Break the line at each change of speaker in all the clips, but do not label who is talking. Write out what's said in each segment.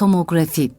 tomografi.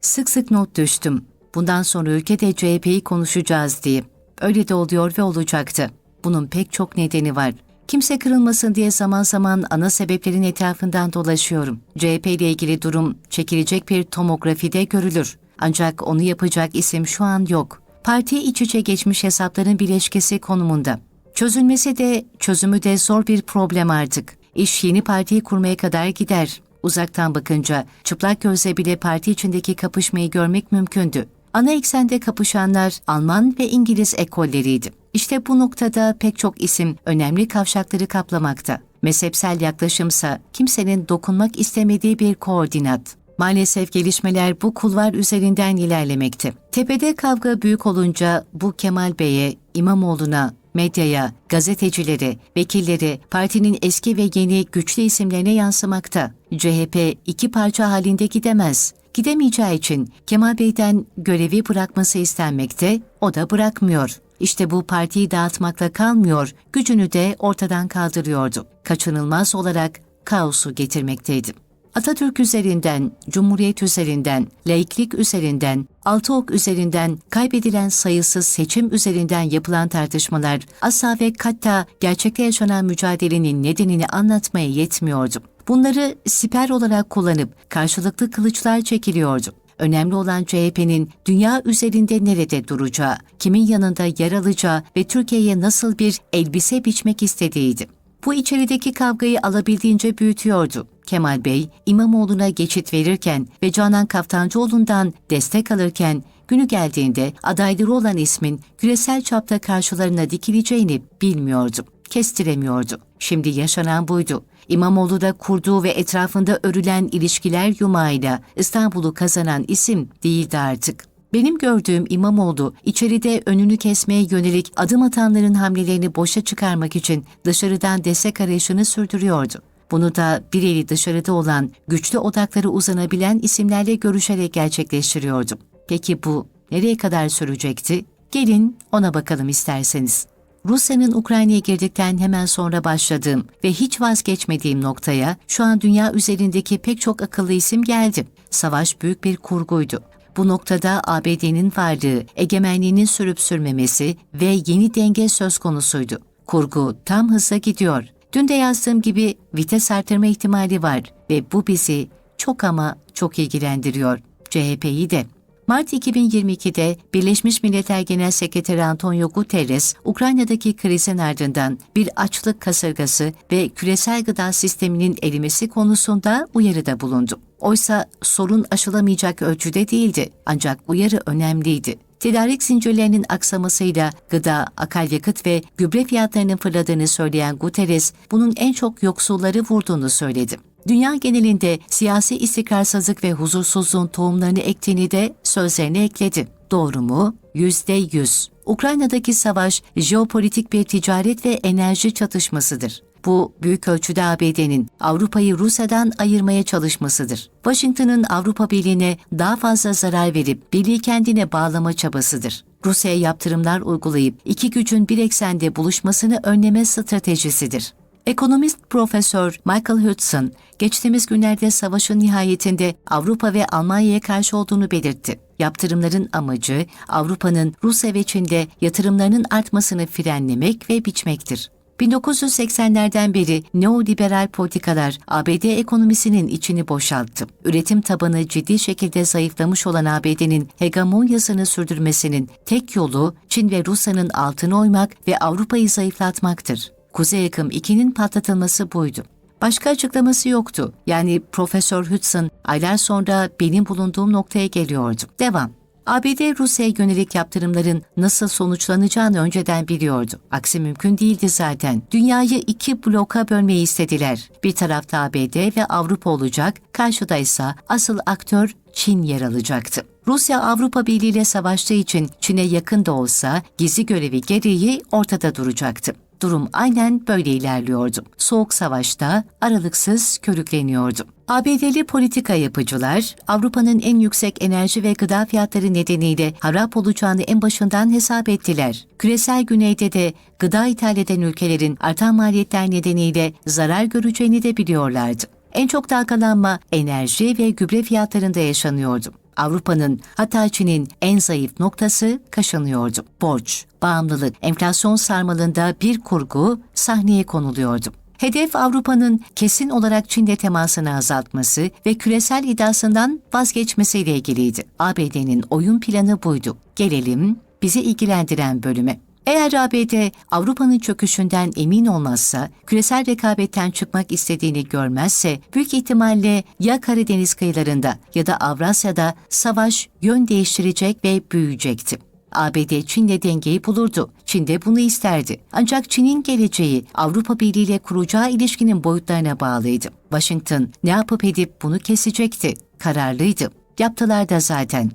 Sık sık not düştüm. Bundan sonra ülkede CHP'yi konuşacağız diye. Öyle de oluyor ve olacaktı. Bunun pek çok nedeni var. Kimse kırılmasın diye zaman zaman ana sebeplerin etrafından dolaşıyorum. CHP ile ilgili durum çekilecek bir tomografide görülür. Ancak onu yapacak isim şu an yok. Parti iç içe geçmiş hesapların bileşkesi konumunda. Çözülmesi de çözümü de zor bir problem artık. İş yeni partiyi kurmaya kadar gider. Uzaktan bakınca çıplak gözle bile parti içindeki kapışmayı görmek mümkündü. Ana eksende kapışanlar Alman ve İngiliz ekolleriydi. İşte bu noktada pek çok isim önemli kavşakları kaplamakta. Mezhepsel yaklaşımsa kimsenin dokunmak istemediği bir koordinat. Maalesef gelişmeler bu kulvar üzerinden ilerlemekte. Tepede kavga büyük olunca bu Kemal Bey'e, İmamoğlu'na, medyaya, gazetecilere, vekilleri, partinin eski ve yeni güçlü isimlerine yansımakta. CHP iki parça halinde gidemez. Gidemeyeceği için Kemal Bey'den görevi bırakması istenmekte, o da bırakmıyor. İşte bu partiyi dağıtmakla kalmıyor, gücünü de ortadan kaldırıyordu. Kaçınılmaz olarak kaosu getirmekteydi. Atatürk üzerinden, Cumhuriyet üzerinden, laiklik üzerinden, Altıok üzerinden, kaybedilen sayısız seçim üzerinden yapılan tartışmalar asla ve katta gerçekte yaşanan mücadelenin nedenini anlatmaya yetmiyordu. Bunları siper olarak kullanıp karşılıklı kılıçlar çekiliyordu. Önemli olan CHP'nin dünya üzerinde nerede duracağı, kimin yanında yer alacağı ve Türkiye'ye nasıl bir elbise biçmek istediğiydi. Bu içerideki kavgayı alabildiğince büyütüyordu. Kemal Bey, İmamoğlu'na geçit verirken ve Canan Kaftancıoğlu'ndan destek alırken günü geldiğinde adayları olan ismin küresel çapta karşılarına dikileceğini bilmiyordu, kestiremiyordu. Şimdi yaşanan buydu. İmamoğlu da kurduğu ve etrafında örülen ilişkiler yumağıyla İstanbul'u kazanan isim değildi artık. Benim gördüğüm İmamoğlu içeride önünü kesmeye yönelik adım atanların hamlelerini boşa çıkarmak için dışarıdan destek arayışını sürdürüyordu. Bunu da bir eli dışarıda olan, güçlü odakları uzanabilen isimlerle görüşerek gerçekleştiriyordu. Peki bu nereye kadar sürecekti? Gelin ona bakalım isterseniz. Rusya'nın Ukrayna'ya girdikten hemen sonra başladığım ve hiç vazgeçmediğim noktaya şu an dünya üzerindeki pek çok akıllı isim geldi. Savaş büyük bir kurguydu. Bu noktada ABD'nin varlığı, egemenliğinin sürüp sürmemesi ve yeni denge söz konusuydu. Kurgu tam hızla gidiyor. Dün de yazdığım gibi vites artırma ihtimali var ve bu bizi çok ama çok ilgilendiriyor. CHP'yi de. Mart 2022'de Birleşmiş Milletler Genel Sekreteri Antonio Guterres, Ukrayna'daki krizin ardından bir açlık kasırgası ve küresel gıda sisteminin erimesi konusunda uyarıda bulundu. Oysa sorun aşılamayacak ölçüde değildi ancak uyarı önemliydi. Tedarik zincirlerinin aksamasıyla gıda, akaryakıt ve gübre fiyatlarının fırladığını söyleyen Guterres, bunun en çok yoksulları vurduğunu söyledi. Dünya genelinde siyasi istikrarsızlık ve huzursuzluğun tohumlarını ektiğini de sözlerine ekledi. Doğru mu? Yüzde yüz. Ukrayna'daki savaş jeopolitik bir ticaret ve enerji çatışmasıdır. Bu büyük ölçüde ABD'nin Avrupa'yı Rusya'dan ayırmaya çalışmasıdır. Washington'ın Avrupa Birliği'ne daha fazla zarar verip birliği kendine bağlama çabasıdır. Rusya'ya yaptırımlar uygulayıp iki gücün bir eksende buluşmasını önleme stratejisidir. Ekonomist Profesör Michael Hudson, geçtiğimiz günlerde savaşın nihayetinde Avrupa ve Almanya'ya karşı olduğunu belirtti. Yaptırımların amacı Avrupa'nın Rusya ve Çin'de yatırımlarının artmasını frenlemek ve biçmektir. 1980'lerden beri neoliberal politikalar ABD ekonomisinin içini boşalttı. Üretim tabanı ciddi şekilde zayıflamış olan ABD'nin hegemonyasını sürdürmesinin tek yolu Çin ve Rusya'nın altını oymak ve Avrupa'yı zayıflatmaktır. Kuzey Yakım 2'nin patlatılması buydu. Başka açıklaması yoktu. Yani Profesör Hudson aylar sonra benim bulunduğum noktaya geliyordu. Devam. ABD Rusya'ya yönelik yaptırımların nasıl sonuçlanacağını önceden biliyordu. Aksi mümkün değildi zaten. Dünyayı iki bloka bölmeyi istediler. Bir tarafta ABD ve Avrupa olacak, karşıda ise asıl aktör Çin yer alacaktı. Rusya Avrupa Birliği ile savaştığı için Çin'e yakın da olsa gizli görevi gereği ortada duracaktı. Durum aynen böyle ilerliyordu. Soğuk savaşta aralıksız körükleniyordu. ABD'li politika yapıcılar, Avrupa'nın en yüksek enerji ve gıda fiyatları nedeniyle harap olacağını en başından hesap ettiler. Küresel güneyde de gıda ithal eden ülkelerin artan maliyetler nedeniyle zarar göreceğini de biliyorlardı. En çok dalgalanma enerji ve gübre fiyatlarında yaşanıyordu. Avrupa'nın hatta Çin'in en zayıf noktası kaşınıyordu. Borç, bağımlılık, enflasyon sarmalında bir kurgu sahneye konuluyordu. Hedef Avrupa'nın kesin olarak Çin'de temasını azaltması ve küresel iddiasından vazgeçmesiyle ilgiliydi. ABD'nin oyun planı buydu. Gelelim bizi ilgilendiren bölüme. Eğer ABD Avrupa'nın çöküşünden emin olmazsa, küresel rekabetten çıkmak istediğini görmezse, büyük ihtimalle ya Karadeniz kıyılarında ya da Avrasya'da savaş yön değiştirecek ve büyüyecekti. ABD Çin'le dengeyi bulurdu. Çin de bunu isterdi. Ancak Çin'in geleceği Avrupa Birliği ile kuracağı ilişkinin boyutlarına bağlıydı. Washington ne yapıp edip bunu kesecekti. Kararlıydı. Yaptılar da zaten.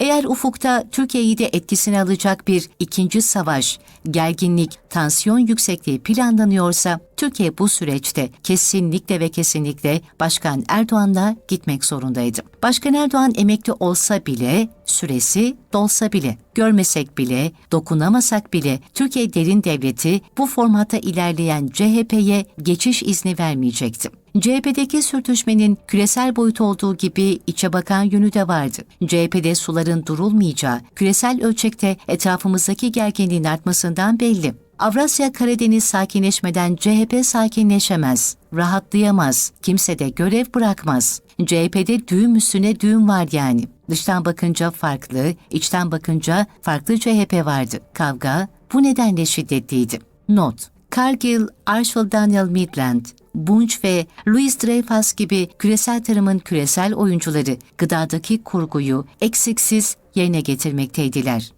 Eğer ufukta Türkiye'yi de etkisine alacak bir ikinci savaş, gerginlik, tansiyon yüksekliği planlanıyorsa Türkiye bu süreçte kesinlikle ve kesinlikle Başkan Erdoğan'la gitmek zorundaydı. Başkan Erdoğan emekli olsa bile, süresi dolsa bile, görmesek bile, dokunamasak bile Türkiye derin devleti bu formata ilerleyen CHP'ye geçiş izni vermeyecekti. CHP'deki sürtüşmenin küresel boyut olduğu gibi içe bakan yönü de vardı. CHP'de suların durulmayacağı, küresel ölçekte etrafımızdaki gerginliğin artmasından belli. Avrasya Karadeniz sakinleşmeden CHP sakinleşemez, rahatlayamaz, kimse de görev bırakmaz. CHP'de düğüm üstüne düğüm var yani. Dıştan bakınca farklı, içten bakınca farklı CHP vardı. Kavga bu nedenle şiddetliydi. Not Cargill, Arshel Daniel Midland, Bunch ve Louis Dreyfus gibi küresel tarımın küresel oyuncuları gıdadaki kurguyu eksiksiz yerine getirmekteydiler.